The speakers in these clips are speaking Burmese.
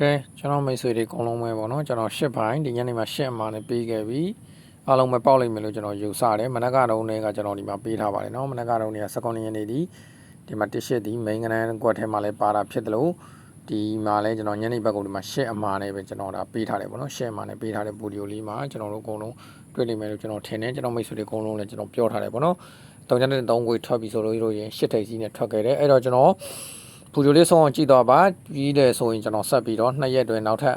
ကဲကျွန်တော်မိတ်ဆွေတွေအကုန်လုံးပဲပေါ့နော်ကျွန်တော်ရှစ်ပိုင်းဒီညနေမှာရှစ်အမှားနဲ့ပေးခဲ့ပြီအားလုံးပဲပေါက်လိုက်မယ်လို့ကျွန်တော်ယူဆတယ်မနက်ကတော့နေကကျွန်တော်ဒီမှာပေးထားပါတယ်နော်မနက်ကတော့နေကစကွန်နီယနေဒီဒီမှာတစ်ရှစ်ဒီမိန်ကနန်းကွက်ထဲမှာလည်းပါတာဖြစ်တယ်လို့ဒီမှာလည်းကျွန်တော်ညနေဘက်ကဒီမှာရှစ်အမှားနဲ့ပဲကျွန်တော်ဒါပေးထားတယ်ပေါ့နော်ရှစ်အမှားနဲ့ပေးထားတဲ့ဗီဒီယိုလေးမှာကျွန်တော်တို့အကုန်လုံးတွေ့လိမ့်မယ်လို့ကျွန်တော်ထင်တယ်ကျွန်တော်မိတ်ဆွေတွေအကုန်လုံးလည်းကျွန်တော်ပြောထားတယ်ပေါ့နော်တောင်ကျတဲ့တောင်ကိုထွက်ပြီးဆိုလို့ရင်ရှစ်ထိပ်စီးနဲ့ထွက်ခဲ့တယ်အဲ့တော့ကျွန်တော် ပူဂျိုလေးဆုံးအောင်ကြည့်တော့ပါပြီးတယ်ဆိုရင်ကျွန်တော်ဆက်ပြီးတော့နှစ်ရက်တွင်နောက်ထပ်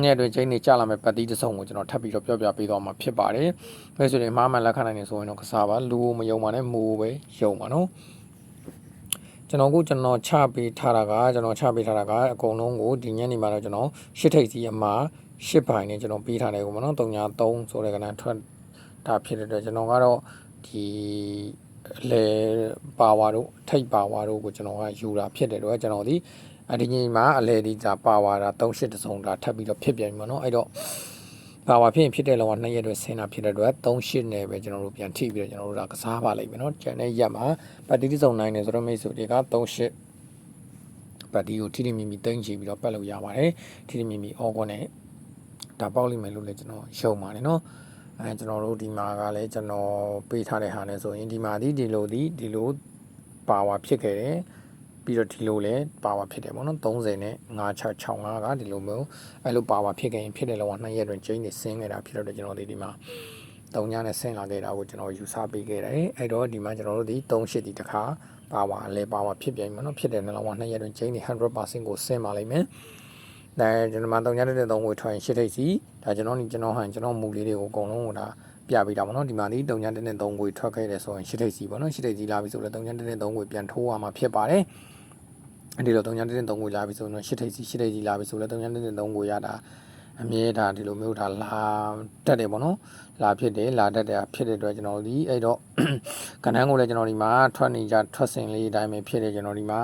နှစ်ရက်တွင်ချိန်နေကြလာမယ့်ပတ်တီးတစ်စုံကိုကျွန်တော်ထပ်ပြီးတော့ပြောပြပေးသွားမှာဖြစ်ပါတယ်။ဒါဆိုရင်မှားမှန်လက်ခံနိုင်နေဆိုရင်တော့ကစားပါလူကိုမယုံပါနဲ့မူပဲယုံပါနော်။ကျွန်တော်ကကျွန်တော်ချပေးထားတာကကျွန်တော်ချပေးထားတာကအကုန်လုံးကိုဒီညနေမှာတော့ကျွန်တော်ရှစ်ထိပ်စီအမှာရှစ်ပိုင်းနဲ့ကျွန်တော်ပေးထားတယ်ကိုမနော်303ဆိုတဲ့ကဏ္ဍထွက်တာဖြစ်တဲ့အတွက်ကျွန်တော်ကတော့ဒီ လေပါဝါတို့ထိတ်ပါဝါတို့ကိုကျွန်တော်ကယူတာဖြစ်တယ်တော့ကျွန်တော်ဒီအဒီကြီးမှာအလေဒီ자ပါဝါတာ38တစုံတာထပ်ပြီးတော့ဖြစ်ပြန်ပြီမနော်အဲ့တော့ပါဝါဖြစ်ရင်ဖြစ်တဲ့လောကနှစ်ရက်တွေဆင်းတာဖြစ်တဲ့အတွက်38နဲ့ပဲကျွန်တော်တို့ပြန်ထိပြီးတော့ကျွန်တော်တို့ဒါကစားပါလိမ့်မယ်နော်ကျန်တဲ့ရက်မှာပတ်တီးစုံနိုင်နေဆိုတော့မိတ်ဆွေတွေက38ပတ်တီးကိုထိထိမိမိတင်းချပြီးတော့ပတ်လို့ရပါတယ်ထိထိမိမိအော်ကွန်နဲ့ဒါပေါက်လိမ့်မယ်လို့လည်းကျွန်တော်ရှုံပါတယ်နော် အဲကျွန်တော်တို့ဒီမှာကလည်းကျွန်တော်ပေးထားတဲ့ဟာနဲ့ဆိုရင်ဒီမှာဒီဒီလိုဒီဒီလိုပါဝါဖြစ်ခဲ့တယ်ပြီးတော့ဒီလိုလည်းပါဝါဖြစ်တယ်ပေါ့နော်30နဲ့5665ကဒီလိုမျိုးအဲလိုပါဝါဖြစ်ခဲ့ရင်ဖြစ်တယ်လောကနှစ်ရက်တွင်ကျင်းနေဆင်းနေတာဖြစ်တော့ကျွန်တော်ဒီဒီမှာ3ညနဲ့ဆင်းလာခဲ့တာကိုကျွန်တော်ယူဆပေးခဲ့တယ်အဲ့တော့ဒီမှာကျွန်တော်တို့ဒီ38ဒီတစ်ခါပါဝါလဲပါဝါဖြစ်ပြန်ပြီနော်ဖြစ်တယ်နှလုံးကနှစ်ရက်တွင်ကျင်းနေ100%ကိုဆင်းပါလိမ့်မယ် ဒါကျွန်တော်မှ3ညတဲ့3ကိုထွက်ရင်ရှစ်ထိပ်စီဒါကျွန်တော်นี่ကျွန်တော်ဟန်ကျွန်တော်မူလေးတွေကိုအကုန်လုံးဟိုဒါပြပေးတာပေါ့နော်ဒီမှာဒီ3ညတဲ့3ကိုထွက်ခဲ့တယ်ဆိုရင်ရှစ်ထိပ်စီပေါ့နော်ရှစ်ထိပ်စီလာပြီဆိုတော့3ညတဲ့3ကိုပြန်ထိုးရမှာဖြစ်ပါတယ်ဒီလို3ညတဲ့3ကိုလာပြီဆိုတော့ရှစ်ထိပ်စီရှစ်ထိပ်စီလာပြီဆိုတော့3ညတဲ့3ကိုရတာ အမြဲဒါဒီလိုမျိုးဒါလာတက်တယ်ပေါ့နော်လာဖြစ်တယ်လာတက်တယ်ဖြစ်တဲ့အတွက်ကျွန်တော်ဒီအဲ့တော့ကဏ္ဍကိုလည်းကျွန်တော်ဒီမှာထွက်နေကြထွက်စင်လေးအတိုင်းပဲဖြစ်တယ်ကျွန်တော်ဒီမှာ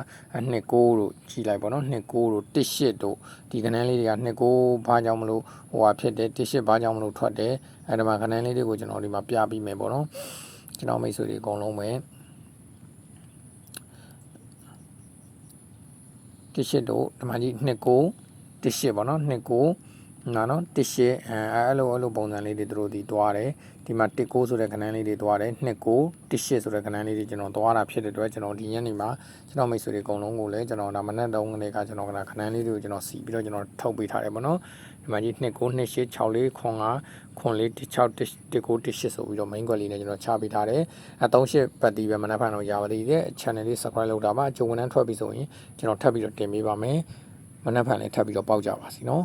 နှစ်ကိုတို့ကြီးလိုက်ပေါ့နော်နှစ်ကိုတို့တစ်ရှစ်တို့ဒီကဏ္ဍလေးတွေကနှစ်ကိုဘာကြောင့်မလို့ဟိုဟာဖြစ်တယ်တစ်ရှစ်ဘာကြောင့်မလို့ထွက်တယ်အဲ့ဒါမှကဏ္ဍလေးတွေကိုကျွန်တော်ဒီမှာပြပြီးမယ်ပေါ့နော်ကျွန်တော်မိတ်ဆွေတွေအကုန်လုံးပဲတစ်ရှစ်တို့ဒီမှာကြီးနှစ်ကိုတစ်ရှစ်ပေါ့နော်နှစ်ကို နော်နော်တစ်ရှစ်အဲအဲ့လိုအဲ့လိုပုံစံလေးတွေသူတို့ဒီတွားတယ်ဒီမှာတစ်ကိုဆိုတဲ့ခဏန်းလေးတွေတွားတယ်နှစ်ကိုတစ်ရှစ်ဆိုတဲ့ခဏန်းလေးတွေကျွန်တော်တွားတာဖြစ်တဲ့အတွက်ကျွန်တော်ဒီညနေမှာကျွန်တော်မိတ်ဆွေတွေအကုန်လုံးကိုလည်းကျွန်တော်ဒါမနက်တုန်းကလေးကကျွန်တော်ကခဏန်းလေးတွေကိုကျွန်တော်စီပြီးတော့ကျွန်တော်ထုတ်ပေးထားတယ်ပေါ့နော်ဒီမှာကြီးနှစ်ကိုနှစ်ရှစ်6လေးခွန်5ခွန်လေး16တစ်ကိုတစ်ရှစ်ဆိုပြီးတော့ main ကွက်လေးနဲ့ကျွန်တော်ချပေးထားတယ်အဲ38ပတ်တီးပဲမနက်ဖြန်တော့ရပါသေးတယ် channel လေး subscribe လုပ်တာပါအကျုံဝန်ထမ်းထွက်ပြီးဆိုရင်ကျွန်တော်ထပ်ပြီးတော့တင်ပေးပါမယ်မနက်ဖြန်လည်းထပ်ပြီးတော့ပေါက်ကြပါစီနော်